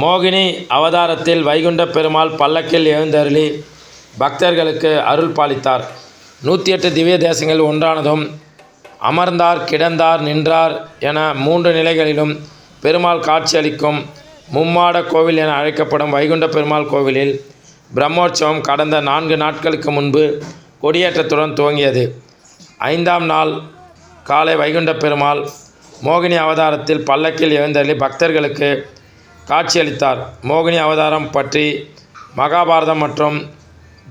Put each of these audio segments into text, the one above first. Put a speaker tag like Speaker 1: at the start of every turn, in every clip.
Speaker 1: மோகினி அவதாரத்தில் வைகுண்ட பெருமாள் பல்லக்கில் எழுந்தருளி பக்தர்களுக்கு அருள் பாலித்தார். நூற்றி எட்டு திவ்ய தேசங்கள் ஒன்றானதும் அமர்ந்தார் கிடந்தார் நின்றார் என மூன்று நிலைகளிலும் பெருமாள் காட்சியளிக்கும் மும்மாட கோவில் என அழைக்கப்படும் வைகுண்ட பெருமாள் கோவிலில் பிரம்மோற்சவம் கடந்த நான்கு நாட்களுக்கு முன்பு கொடியேற்றத்துடன் துவங்கியது. ஐந்தாம் நாள் காலை வைகுண்ட பெருமாள் மோகினி அவதாரத்தில் பல்லக்கில் எழுந்தருளி பக்தர்களுக்கு காட்சியளித்தார். மோகினி அவதாரம் பற்றி மகாபாரதம் மற்றும்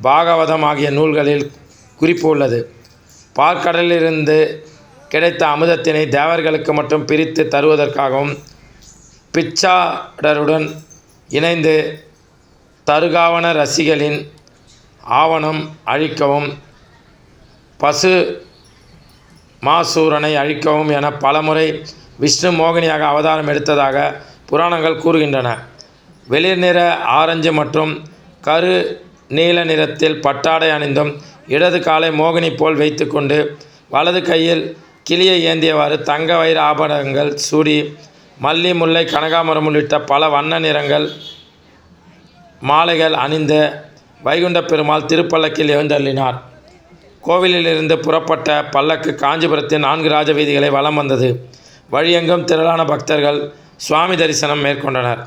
Speaker 1: பாகவதம் ஆகிய நூல்களில் குறிப்பு உள்ளது. பார்க்கடலிலிருந்து கிடைத்த அமுதத்தினை தேவர்களுக்கு மட்டும் பிரித்து தருவதற்காகவும் பிச்சாடருடன் இணைந்து தருகாவன ரசிகளின் ஆவணம் அழிக்கவும் பசு மாசூரனை அழிக்கவும் என பலமுறை விஷ்ணு மோகினியாக அவதாரம் எடுத்ததாக புராணங்கள் கூறுகின்றன. வெளிர் நிற ஆரஞ்சு மற்றும் கரு நீல நிறத்தில் பட்டாடை அணிந்தும் இடது காலை மோகினி போல் வைத்துக்கொண்டு வலது கையில் கிளியை ஏந்தியவாறு தங்க வைர ஆபரணங்கள் சூடி மல்லி முல்லை கனகாமரம் உள்ளிட்ட பல வண்ண நிறங்கள் மாலைகள் அணிந்த வைகுண்ட பெருமாள் திருப்பல்லக்கில் எழுந்தள்ளினார். கோவிலிலிருந்து புறப்பட்ட பல்லக்கு காஞ்சிபுரத்தின் நான்கு ராஜ வீதிகளை வலம் வந்தது. வழியெங்கும் திரளான பக்தர்கள் சுவாமி தரிசனம் மேற்கொண்டனர்.